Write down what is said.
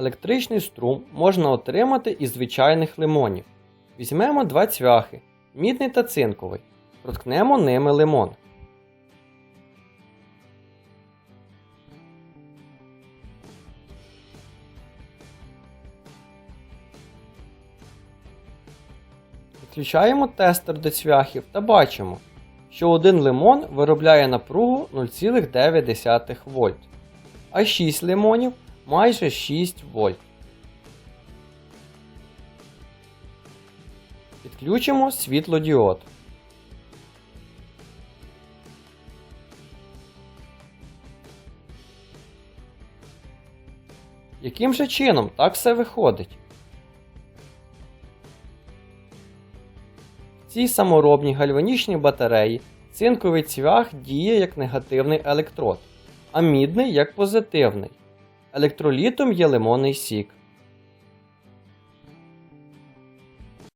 Електричний струм можна отримати із звичайних лимонів. Візьмемо два цвяхи, мідний та цинковий, проткнемо ними лимон. Підключаємо тестер до цвяхів та бачимо, що один лимон виробляє напругу 0,9 вольт, а 6 лимонів майже 6 вольт. Підключимо світлодіод. Яким же чином так все виходить? В цій саморобній гальванічній батареї цинковий цвях діє як негативний електрод, а мідний як позитивний. Електролітом є лимонний сік.